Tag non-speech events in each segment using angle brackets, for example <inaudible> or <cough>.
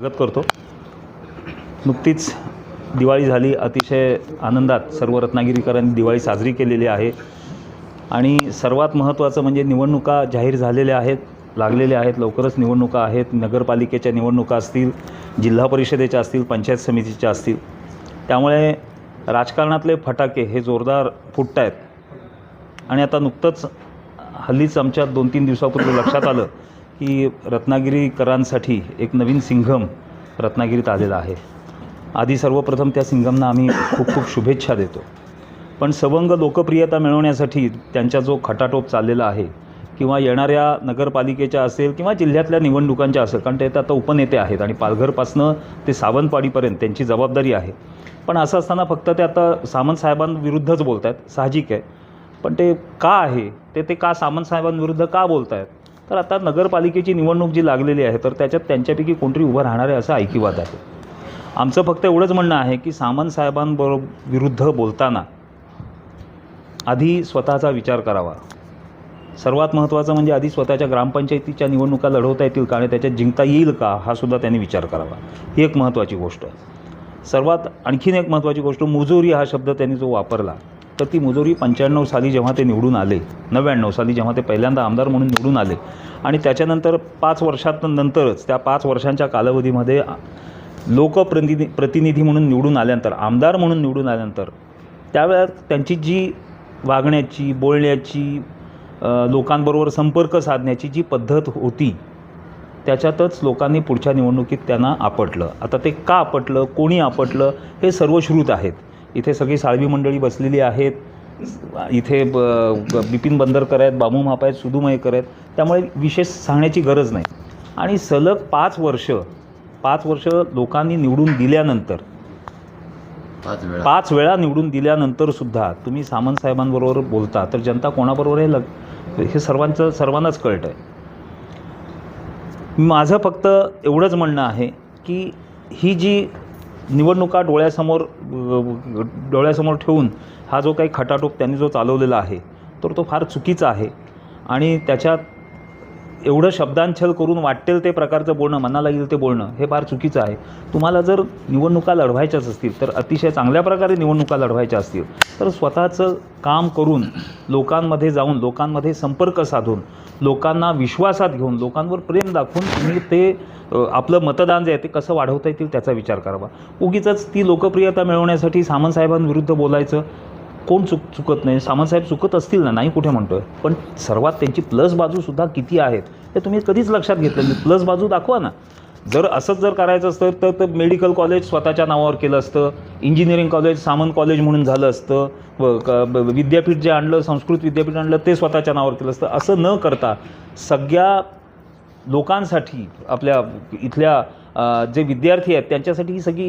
स्वागत करतो. नुकतीच दिवाळी झाली अतिशय आनंदात सर्व रत्नागिरीकरांनी दिवाळी साजरी केलेली आहे. आणि सर्वात महत्त्वाचं म्हणजे निवडणुका जाहीर झालेल्या आहेत लागलेल्या आहेत लवकरच निवडणुका आहेत. नगरपालिकेच्या निवडणुका असतील जिल्हा परिषदेच्या असतील पंचायत समितीच्या असतील. त्यामुळे राजकारणातले फटाके हे जोरदार फुटत आहेत आणि आता नुकतंच हल्लीच आमच्या दोन तीन दिवसापूर्वी लक्षात आलं की रत्नागिरीकरांसाठी एक नवीन सिंघम रत्नागिरीत आलेला आहे. आधी सर्वप्रथम त्या सिंघमना आम्ही खूप खूप शुभेच्छा देतो. पण सवंग लोकप्रियता मिळवण्यासाठी त्यांचा जो खटाटोप चाललेला आहे किंवा येणाऱ्या नगरपालिकेच्या असेल किंवा जिल्ह्यातल्या निवडणुकांच्या असेल कारण ते आता उपनेते आहेत आणि पालघरपासनं ते सावंतवाडीपर्यंत त्यांची जबाबदारी आहे. पण असं असताना फक्त ते आता सामंत साहेबांविरुद्धच बोलत आहेत साहजिक आहे. पण ते का आहे? ते ते का सामंत साहेबांविरुद्ध का बोलत आहेत तर आता नगरपालिकेची निवडणूक जी लागलेली आहे तर त्याच्यात त्यांच्यापैकी कोणतरी उभं राहणार आहे असं ऐकिवाद आहे. आमचं फक्त एवढंच म्हणणं आहे की सामंत साहेबांबरोबर विरुद्ध बोलताना आधी स्वतःचा विचार करावा. सर्वात महत्त्वाचं म्हणजे आधी स्वतःच्या ग्रामपंचायतीच्या निवडणुका लढवता येतील का आणि त्याच्यात जिंकता येईल का हा सुद्धा त्यांनी विचार करावा. ही एक महत्त्वाची गोष्ट. सर्वात आणखीन एक महत्त्वाची गोष्ट मुजोरी हा शब्द त्यांनी जो वापरला तर ती मुजोरी पंच्याण्णव साली जेव्हा ते निवडून आले नव्याण्णव साली जेव्हा ते पहिल्यांदा आमदार म्हणून निवडून आले. आणि त्याच्यानंतर पाच वर्षात नंतरच त्या पाच वर्षांच्या कालावधीमध्ये लोकप्रतिनि प्रतिनिधी म्हणून निवडून आल्यानंतर आमदार म्हणून निवडून आल्यानंतर त्यावेळेस त्यांची जी वागण्याची बोलण्याची लोकांबरोबर संपर्क साधण्याची जी पद्धत होती त्याच्यातच लोकांनी पुढच्या निवडणुकीत त्यांना आपटलं. आता ते का आपटलं कोणी आपटलं हे सर्वश्रुत आहेत. इथे सगळी साळवी मंडळी बसलेली आहेत. इथे ब बिपिन बंदरकर आहेत बाबू मापा आहेत सुधू मयेकर आहेत. त्यामुळे विशेष सांगण्याची गरज नाही. आणि सलग पाच वर्ष पाच वर्ष लोकांनी निवडून दिल्यानंतर पाच वेळा. पाच वेळा निवडून दिल्यानंतर सुद्धा तुम्ही सामंत साहेबांबरोबर बोलता तर जनता कोणाबरोबर हे लग हे सर्वांचं सर्वांनाच कळतं आहे. माझं फक्त एवढंच म्हणणं आहे की ही जी निवडणुका डोळ्यासमोर डोळ्यासमोर ठेवून हा जो काही खटाटोप त्यांनी जो चालवलेला आहे तर तो फार चुकीचा आहे. आणि त्याच्यात एवढं शब्दांछल करून वाटेल ते प्रकारचं बोलणं मनाला येईल ते बोलणं हे फार चुकीचं आहे. तुम्हाला जर निवडणुका लढवायच्याच असतील तर अतिशय चांगल्या प्रकारे निवडणुका लढवायच्या असतील तर स्वतःचं काम करून लोकांमध्ये जाऊन लोकांमध्ये संपर्क साधून लोकांना विश्वासात घेऊन लोकांवर प्रेम दाखवून तुम्ही ते आपलं मतदान जे आहे ते कसं वाढवता येतील त्याचा विचार करावा. उगीच ती लोकप्रियता मिळवण्यासाठी सामंतसाहेबांविरुद्ध बोलायचं कोण चुक चुकत नाही सामंतसाहेब चुकत असतील ना नाही कुठे म्हणतोय. पण सर्वात त्यांची प्लस बाजूसुद्धा किती आहेत हे तुम्ही कधीच लक्षात घेतलं नाही. प्लस बाजू दाखवा ना. जर असंच जर करायचं असतं तर तर मेडिकल कॉलेज स्वतःच्या नावावर केलं असतं इंजिनिअरिंग कॉलेज सामंत कॉलेज म्हणून झालं असतं व क- ब- विद्यापीठ जे आणलं संस्कृत विद्यापीठ आणलं ते स्वतःच्या नावावर केलं असतं. असं न करता सगळ्या लोकांसाठी आपल्या इथल्या जे विद्यार्थी आहेत त्यांच्यासाठी ही सगळी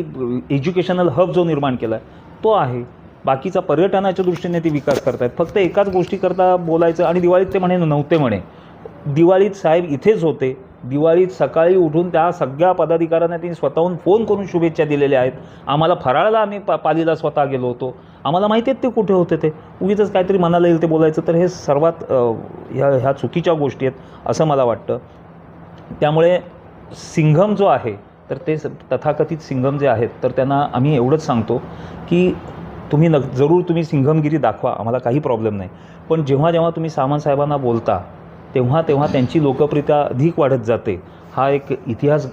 एज्युकेशनल हब जो निर्माण केला आहे तो आहे. बाकीचा पर्यटनाच्या दृष्टीने ते विकास करतायत. फक्त एकाच गोष्टीकरता बोलायचं आणि दिवाळीत ते म्हणे नव्हते म्हणे. दिवाळीत साहेब इथेच होते. दिवाळीत सकाळी उठून त्या सगळ्या पदाधिकाऱ्यांना त्यांनी स्वतःहून फोन करून शुभेच्छा दिलेल्या आहेत. आम्हाला फराळाला आम्ही पा पालीला स्वतः गेलो होतो. आम्हाला माहिती आहेत ते कुठे होते ते. उगीच काहीतरी मनाला येईल ते बोलायचं तर हे सर्वात ह्या ह्या चुकीच्या गोष्टी आहेत असं मला वाटतं. त्यामुळे सिंघम जो आहे तर ते स- तथाकथित सिंघम जे आहेत तर त्यांना आम्ही एवढंच सांगतो की तुम्ही न जरूर तुम्ही सिंघमगिरी दाखवा आम्हाला काही प्रॉब्लेम नाही. पण जेव्हा जेव्हा तुम्ही सामंत साहेबांना बोलता तेव्हा तेव्हा त्यांची लोकप्रियता अधिक वाढत जाते. हा एक इतिहास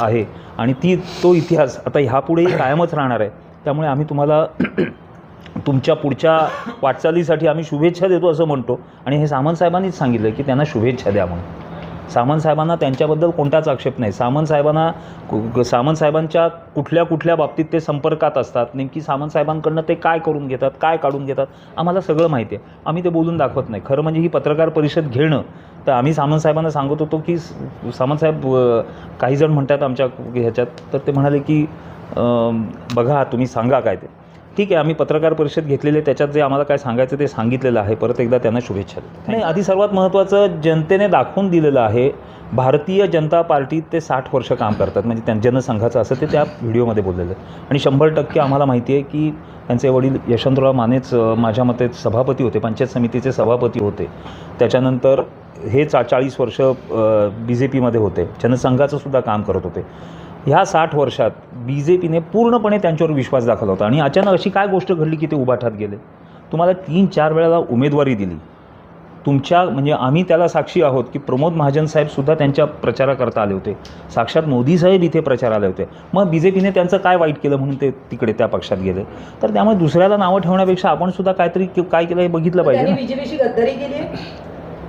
आहे. आणि ती तो इतिहास आता ह्यापुढेही कायमच राहणार आहे. त्यामुळे आम्ही तुम्हाला <clears throat> तुमच्या पुढच्या वाटचालीसाठी आम्ही शुभेच्छा देतो असं म्हणतो. आणि हे सामंतसाहेबांनीच सांगितलं की त्यांना शुभेच्छा द्या म्हणून. सामंत साहेबांना त्यांच्याबद्दल कोणताच आक्षेप नाही. सामंत साहेबांना कु- सामंत साहेबांच्या कुठल्या कुठल्या बाबतीत ते संपर्कात असतात नेमकी सामंत साहेबांकडनं ते काय करून घेतात काय काढून घेतात आम्हाला सगळं माहिती आहे. आम्ही ते बोलून दाखवत नाही. खरं म्हणजे ही पत्रकार परिषद घेणं तर आम्ही सामंत साहेबांना सांगत होतो की सामंत साहेब काही जण म्हणतात आमच्या ह्याच्यात तर ते म्हणाले की बघा तुम्ही सांगा काय ते. ठीक आहे आम्ही पत्रकार परिषद घेतलेली त्याच्यात जे आम्हाला काय सांगायचं ते सांगितलेलं आहे. परत एकदा त्यांना शुभेच्छा नाही आधी सर्वात महत्त्वाचं जनतेने दाखवून दिलेलं आहे भारतीय जनता पार्टीत ते साठ वर्ष काम करतात. म्हणजे त्या जनसंघाचं असं ते त्या व्हिडिओमध्ये बोललेलं आहे. आणि शंभर टक्के आम्हाला माहिती आहे की त्यांचे वडील यशवंतराव मानेच माझ्या मते सभापती होते पंचायत समितीचे सभापती होते. त्याच्यानंतर हे चा चाळीस वर्ष बी जे पीमध्ये होते. जनसंघाचं सुद्धा काम करत होते. ह्या साठ वर्षात बी जे पीने पूर्णपणे त्यांच्यावर विश्वास दाखवला होता. आणि अचानक अशी काय गोष्ट घडली की ते उभाठात गेले? तुम्हाला तीन चार वेळेला उमेदवारी दिली. तुमच्या म्हणजे आम्ही त्याला साक्षी आहोत की प्रमोद महाजन साहेबसुद्धा त्यांच्या प्रचाराकरता आले होते. साक्षात मोदी साहेब इथे प्रचार आले होते. मग बी जे पीने त्यांचं काय वाईट केलं म्हणून ते तिकडे त्या पक्षात गेले? तर त्यामुळे दुसऱ्याला नावं ठेवण्यापेक्षा आपण सुद्धा काहीतरी काय केलं हे बघितलं पाहिजे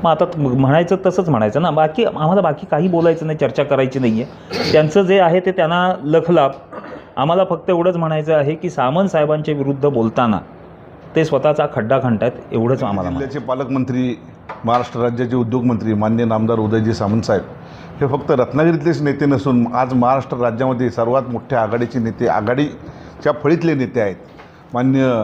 मग आता म्हणायचं तसंच म्हणायचं ना. बाकी आम्हाला बाकी काही बोलायचं नाही चर्चा करायची नाही आहे त्यांचं जे आहे ते त्यांना लखलाप आम्हाला फक्त एवढंच म्हणायचं आहे की सामंत साहेबांच्या विरुद्ध बोलताना ते स्वतःचा खड्डा खणतायत एवढंच आम्हाला जिल्ह्याचे पालकमंत्री महाराष्ट्र राज्याचे उद्योगमंत्री मान्य नामदार उदयजी सामंत साहेब हे फक्त रत्नागिरीतलेच नेते नसून आज महाराष्ट्र राज्यामध्ये सर्वात मोठ्या आघाडीचे नेते आघाडीच्या फळीतले नेते आहेत. मान्य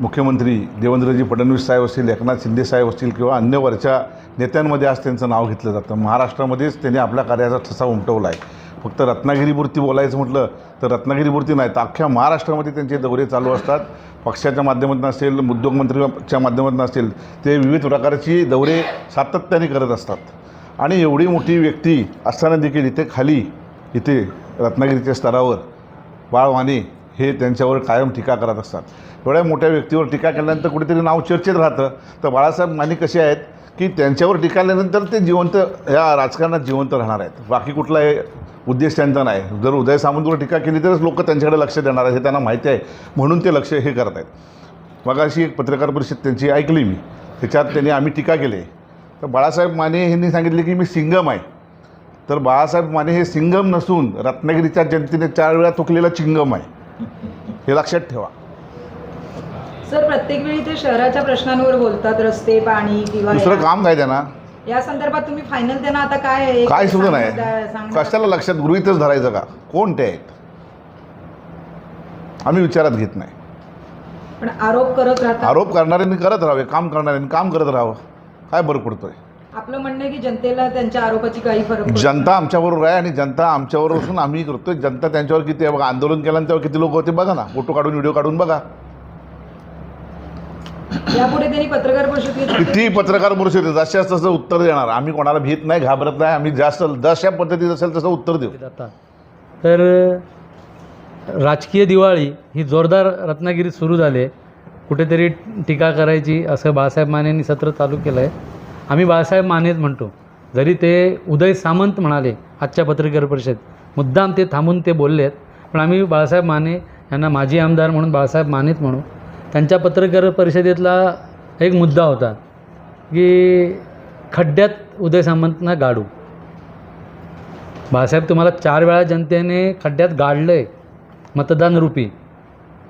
मुख्यमंत्री देवेंद्रजी फडणवीस साहेब असतील एकनाथ शिंदे साहेब असतील किंवा अन्य वरच्या नेत्यांमध्ये आज त्यांचं नाव घेतलं जातं. महाराष्ट्रामध्येच त्यांनी आपल्या कार्याचा ठसा उमटवला आहे. फक्त रत्नागिरीपुरती बोलायचं म्हटलं तर रत्नागिरीपुरती नाही तर अख्ख्या महाराष्ट्रामध्ये त्यांचे दौरे चालू असतात. पक्षाच्या माध्यमातून असेल उद्योगमंत्रीच्या माध्यमातून असेल ते विविध प्रकारची दौरे सातत्याने करत असतात. आणि एवढी मोठी व्यक्ती असताना देखील इथे खाली इथे रत्नागिरीच्या स्तरावर बाळ वाणे हे त्यांच्यावर कायम टीका करत असतात. एवढ्या मोठ्या व्यक्तीवर टीका केल्यानंतर कुठेतरी नाव चर्चेत राहतं. तर बाळासाहेब माने कसे आहेत की त्यांच्यावर टीका केल्यानंतर ते जिवंत या राजकारणात जिवंत राहणार आहेत. बाकी कुठलाही उद्देश त्यांचा नाही. जर उदय सामंतवर टीका केली तरच लोक त्यांच्याकडे लक्ष देणार आहेत हे त्यांना माहिती आहे. म्हणून ते लक्ष हे करत आहेत. मग अशी एक पत्रकार परिषद त्यांची ऐकली मी. त्याच्यात त्यांनी आम्ही टीका केली. तर बाळासाहेब माने यांनी सांगितले की मी सिंगम आहे. तर बाळासाहेब माने हे सिंगम नसून रत्नागिरीच्या जनतेने चार वेळा तुकलेला चिंगम आहे. हे लक्षात ठेवा. सर प्रत्येक वेळी ते शहराच्या प्रश्नांवर बोलतात रस्ते पाणी किंवा दुसरं काम काय त्यांना. या संदर्भात तुम्ही फायनल त्यांना आता काय? काय सुद्धा नाही. कशाला लक्षात? गृहीतच धरायचं का? कोण ते आहेत? आम्ही विचारात घेत नाही. पण आरोप करत राहतात. आरोप करणाऱ्यांनी करत राहावे काम करणाऱ्यांनी काम करत राहावं. काय बरं पडतोय? आपलं म्हणणं आहे की जनतेला त्यांच्या आरोपाची काही फरक जनता आमच्याबरोबर आहे आणि जनता आमच्याबरोबर असून आम्ही करतोय. जनता त्यांच्यावर किती आहे बघा आंदोलन केल्यानंतर किती लोक होते बघा ना. फोटो काढून व्हिडिओ काढून बघा. यापुढे त्यांनी पत्रकार परिषद घेतली. किती पत्रकार परिषदेत जशाच तसं उत्तर देणार. आम्ही कोणाला भीत नाही घाबरत नाही. आम्ही जास्त जशा पद्धतीत असेल तसं उत्तर देऊ. आता. तर राजकीय दिवाळी ही जोरदार रत्नागिरीत सुरू झाली आहे. कुठेतरी टीका करायची असं बाळासाहेब मानेंनी सत्र चालू केलं आहे आम्ही बाळासाहेब मानेच म्हणतो जरी ते उदय सामंत म्हणाले आजच्या पत्रकार परिषद मुद्दाम ते थांबून ते बोलले आहेत पण आम्ही बाळासाहेब माने यांना माजी आमदार म्हणून बाळासाहेब मानेच म्हणू त्यांच्या पत्रकार परिषदेतला एक मुद्दा होता की खड्ड्यात उदय सामंतना गाडू. बाळासाहेब तुम्हाला चार वेळा जनतेने खड्ड्यात गाडलं आहे मतदान रूपी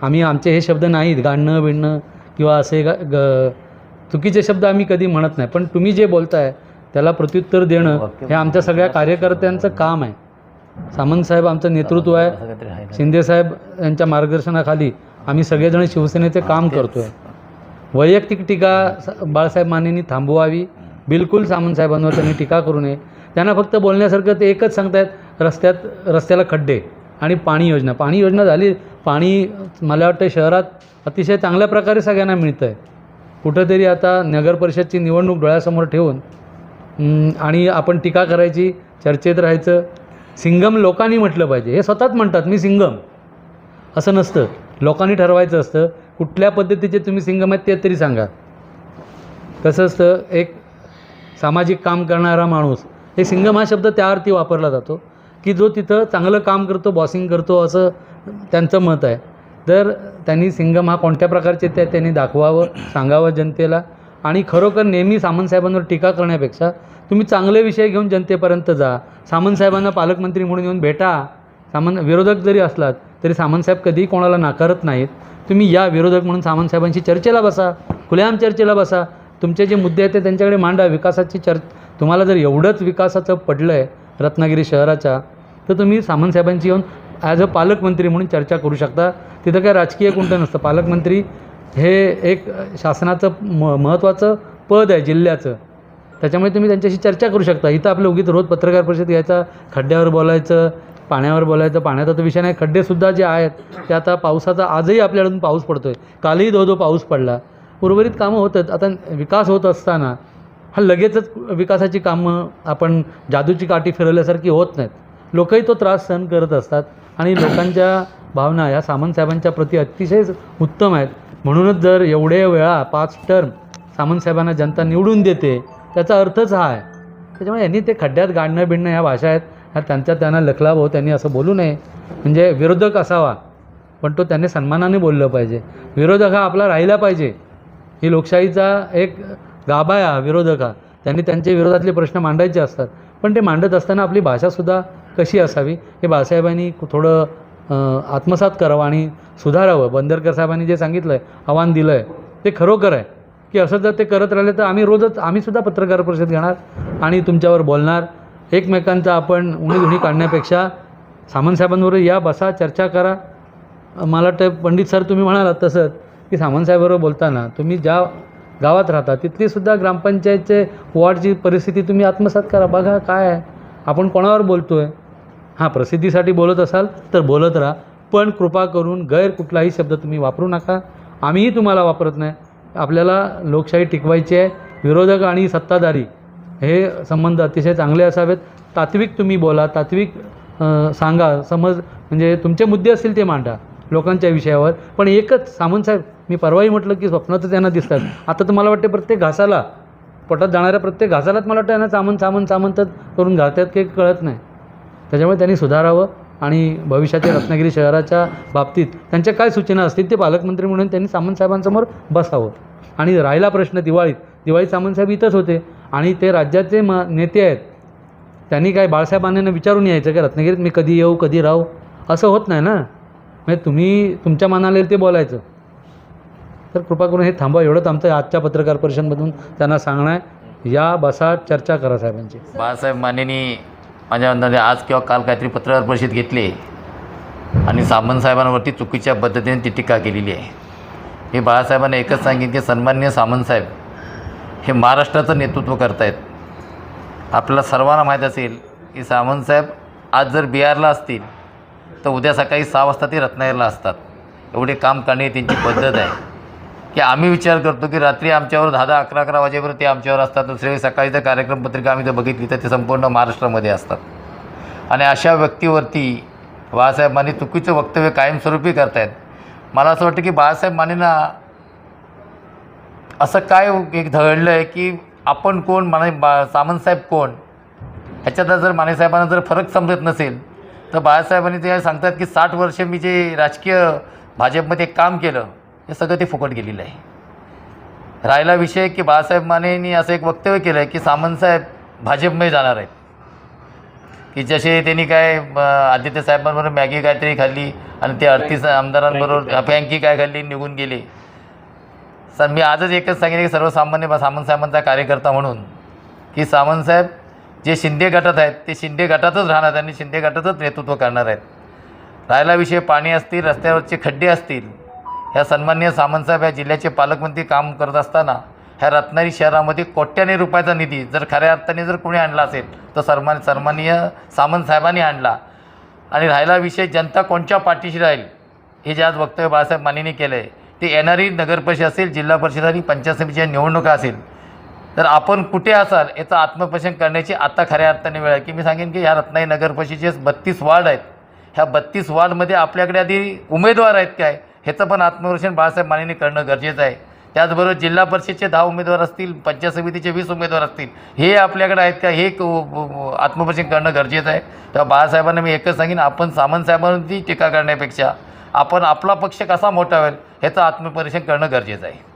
आम्ही आमचे हे शब्द नाहीत गाडणं बिडणं किंवा असे ग ग- चुकीचे शब्द आम्ही कधी म्हणत नाही पण तुम्ही जे बोलताय त्याला प्रत्युत्तर देणं हे आमच्या सगळ्या कार्यकर्त्यांचं काम आहे. सामंत साहेब आमचं नेतृत्व आहे. शिंदेसाहेब यांच्या मार्गदर्शनाखाली आम्ही सगळेजण शिवसेनेचे काम करतो आहे वैयक्तिक टीका बाळासाहेब मानेंनी थांबवावी. बिलकुल सामंत साहेबांवर त्यांनी टीका करू नये. त्यांना फक्त बोलण्यासारखं ते एकच सांगतायत रस्त्यात रस्त्याला खड्डे आणि पाणी योजना. पाणी योजना झाली. पाणी मला वाटतं शहरात अतिशय चांगल्या प्रकारे सगळ्यांना मिळतं आहे कुठंतरी आता नगर परिषदची निवडणूक डोळ्यासमोर ठेवून आणि आपण टीका करायची चर्चेत राहायचं. सिंगम लोकांनी म्हटलं पाहिजे. हे स्वतःच म्हणतात मी सिंगम. असं नसतं. लोकांनी ठरवायचं असतं. कुठल्या पद्धतीचे तुम्ही सिंगम आहेत ते तरी सांगा. कसं असतं एक सामाजिक काम करणारा माणूस हे सिंगम हा शब्द त्या अर्थी वापरला जातो की जो तिथं चांगलं काम करतो बॉसिंग करतो असं त्यांचं मत आहे. तर त्यांनी सिंगम हा कोणत्या प्रकारचे ते त्यांनी दाखवावं सांगावं जनतेला. आणि खरोखर नेहमी सामंतसाहेबांवर टीका करण्यापेक्षा तुम्ही चांगले विषय घेऊन जनतेपर्यंत जा. सामंतसाहेबांना पालकमंत्री म्हणून येऊन भेटा. सामंत विरोधक जरी असलात तरी सामंतसाहेब कधीही कोणाला नाकारत नाहीत. तुम्ही या विरोधक म्हणून सामंतसाहेबांशी चर्चेला बसा खुलेआम चर्चेला बसा. तुमचे जे मुद्दे आहेत ते त्यांच्याकडे मांडा. विकासाची चर्च तुम्हाला जर एवढंच विकासाचं पडलं आहे रत्नागिरी शहराच्या तर तुम्ही सामंतसाहेबांची येऊन ॲज अ पालकमंत्री म्हणून चर्चा करू शकता. तिथं काय राजकीय कोणतं नसतं. पालकमंत्री हे एक शासनाचं म महत्त्वाचं पद आहे जिल्ह्याचं. त्याच्यामुळे तुम्ही त्यांच्याशी चर्चा करू शकता. इथं आपलं उगीच रोज पत्रकार परिषद घ्यायचा खड्ड्यावर बोलायचं पाण्यावर बोलायचं पाण्याचा तर विषय नाही. खड्डेसुद्धा जे आहेत ते आता पावसाचा आजही आपल्याकडून पाऊस पडतो आहे कालही धो धो पाऊस पडला. उर्वरित कामं होतात आता विकास होत असताना हा लगेचच विकासाची कामं आपण जादूची काठी फिरवल्यासारखी होत नाहीत. लोकही तो त्रास सहन करत असतात. आणि लोकांच्या भावना या सामंतसाहेबांच्या प्रति प्रती अतिशय उत्तम आहेत. म्हणूनच जर एवढे वेळा पाच टर्म सामंतसाहेबांना जनता निवडून देते त्याचा अर्थच हा आहे. त्याच्यामुळे यांनी ते खड्ड्यात गाडणं बिडणं ह्या भाषा आहेत ह्या त्यांच्या त्यांना लखलावं त्यांनी असं बोलू नये. म्हणजे विरोधक असावा पण तो त्यांनी सन्मानाने बोललं पाहिजे. विरोधक हा आपला राहिला पाहिजे. ही लोकशाहीचा एक गाभा आहे हा विरोधक हा. त्यांनी त्यांचे विरोधातले प्रश्न मांडायचे असतात. पण ते मांडत असताना आपली भाषासुद्धा कशी असावी हे बाळासाहेबांनी थोडं आत्मसात करावं आणि सुधारावं. बंदरकर साहेबांनी जे सांगितलं आहे आव्हान दिलं आहे ते खरोखर आहे. की असं जर ते करत राहिले तर आम्ही रोजच आम्हीसुद्धा पत्रकार परिषद घेणार आणि तुमच्यावर बोलणार. एकमेकांचा आपण उणी धुणी काढण्यापेक्षा सामंतसाहेबांबरोबर या बसा चर्चा करा. मला वाटतं पंडित सर तुम्ही म्हणालात तसंच की सामंतसाहेबरोबर बोलताना तुम्ही ज्या गावात राहता तिथलीसुद्धा ग्रामपंचायतचे वॉर्डची परिस्थिती तुम्ही आत्मसात करा. बघा काय आहे. आपण कोणावर बोलतो आहे हां प्रसिद्धीसाठी बोलत असाल तर बोलत राहा. पण कृपा करून गैर कुठलाही शब्द तुम्ही वापरू नका. आम्हीही तुम्हाला वापरत नाही. आपल्याला लोकशाही टिकवायची आहे. विरोधक आणि सत्ताधारी हे संबंध अतिशय चांगले असावेत. तात्विक तुम्ही बोला. तात्विक सांगा. समज म्हणजे तुमचे मुद्दे असतील ते मांडा लोकांच्या विषयावर. पण एकच सामंतसाहेब मी परवाही म्हटलं की स्वप्न तर त्यांना दिसतात. आता तर मला वाटते प्रत्येक घासाला पोटात जाणाऱ्या प्रत्येक घासालाच मला वाटतं यांना सामंत सामंत सामंतच करून घालतात काही कळत नाही. त्याच्यामुळे त्यांनी सुधारावं आणि भविष्याच्या रत्नागिरी शहराच्या बाबतीत त्यांच्या काय सूचना असतील ते पालकमंत्री म्हणून त्यांनी सामंतसाहेबांसमोर बसावं. आणि राहिला प्रश्न दिवाळीत. दिवाळीत सामंतसाहेब इथंच होते. आणि ते राज्याचे म नेते आहेत. त्यांनी काय बाळासाहेबांना विचारून यायचं की रत्नागिरीत मी कधी येऊ कधी राहू? असं होत नाही ना. म्हणजे तुम्ही तुमच्या मनाला ते बोलायचं. तर कृपा करून हे थांबवा. एवढंच आमचं आजच्या पत्रकार परिषदमधून त्यांना सांगणं आहे. या बसा चर्चा करा साहेबांची. बाळासाहेब मानेनी माझ्या अंदाजे आज किंवा काल काहीतरी पत्रकार परिषद घेतली आणि सामंत साहेबांवरती चुकीच्या पद्धतीने ती टीका केलेली आहे. हे बाळासाहेबांना एकच सांगेन की सन्मान्य सामंत साहेब हे महाराष्ट्राचं नेतृत्व करतायत. आपल्याला सर्वांना माहीत असेल की सामंत साहेब आज जर बिहारला असतील तर उद्या सकाळी सहा वाजता ते रत्नागिरीला असतात. एवढे काम करणे त्यांची पद्धत आहे. की आम्ही विचार करतो की रात्री आमच्यावर दहा दहा अकरा अकरा वाजेपर्यंत ते आमच्यावर असतात. दुसऱ्या वेळी सकाळी जर कार्यक्रम पत्रिका आम्ही जर बघितली तर ते संपूर्ण महाराष्ट्रामध्ये असतात. आणि अशा व्यक्तीवरती बाळासाहेब माने चुकीचं वक्तव्य कायमस्वरूपी करतायत. मला असं वाटतं की बाळासाहेब मानेंना असं काय एक धडलं आहे की आपण कोण माने बा सामंतसाहेब कोण? ह्याच्यात जर मानेसाहेबांना जर फरक समजत नसेल तर बाळासाहेबांनी ते सांगतात की साठ वर्ष मी जे राजकीय भाजपमध्ये काम केलं हे सगळं ते फुकट गेलेलं आहे. राहिला विषय की बाळासाहेब मानेंनी असं एक वक्तव्य केलं आहे की सामंतसाहेब भाजपमध्ये जाणार आहेत. की जसे त्यांनी काय आदित्य साहेबांबरोबर मॅगी काहीतरी खाल्ली आणि ते अडतीस आमदारांबरोबर फँकी काय खाल्ली निघून गेले. सर मी आजच एकच सांगितलं की सर्वसामान्य बा- सामंत साहेबांचा कार्यकर्ता म्हणून की सामंत साहेब जे शिंदे गटात आहेत ते शिंदे गटातच राहणार आणि शिंदे गटातच नेतृत्व करणार आहेत. राहिला विषय पाणी असतील रस्त्यावरचे खड्डे असतील ह्या सन्मान्य सामंतसाहेब ह्या जिल्ह्याचे पालकमंत्री काम करत असताना ह्या रत्नागिरी शहरामध्ये कोट्याने रुपयाचा निधी जर खऱ्या अर्थाने जर कोणी आणला असेल तर सन्मान सन्माननीय सामंत साहेबांनी आणला. आणि राहिला विषय जनता कोणत्या पाठीशी राहील हे जे आज वक्तव्य बाळासाहेब मानेने केलं आहे ते येणारी नगरपरिषद असेल जिल्हा परिषद आणि पंचायत समितीच्या निवडणुका असेल. तर आपण कुठे असाल याचं आत्मपोषण करण्याची आता खऱ्या अर्थाने वेळ आहे. की मी सांगेन की ह्या रत्नागिरी नगरपरिषदेचे बत्तीस वार्ड आहेत. ह्या बत्तीस वार्डमध्ये आपल्याकडे आधी उमेदवार आहेत काय? ह्याचं पण आत्मपरीक्षण बाळासाहेब मानेने करणं गरजेचं आहे. त्याचबरोबर जिल्हा परिषदचे दहा उमेदवार असतील पंचायत समितीचे वीस उमेदवार असतील हे आपल्याकडे आहेत का? हे क- आत्मपरीक्षण करणं गरजेचं आहे. तेव्हा बाळासाहेबांना मी एकच सांगेन आपण सामंतसाहेबांवरती टीका करण्यापेक्षा आपण आपला पक्ष कसा मोठा होईल ह्याचं आत्मपरीक्षण करणं गरजेचं आहे.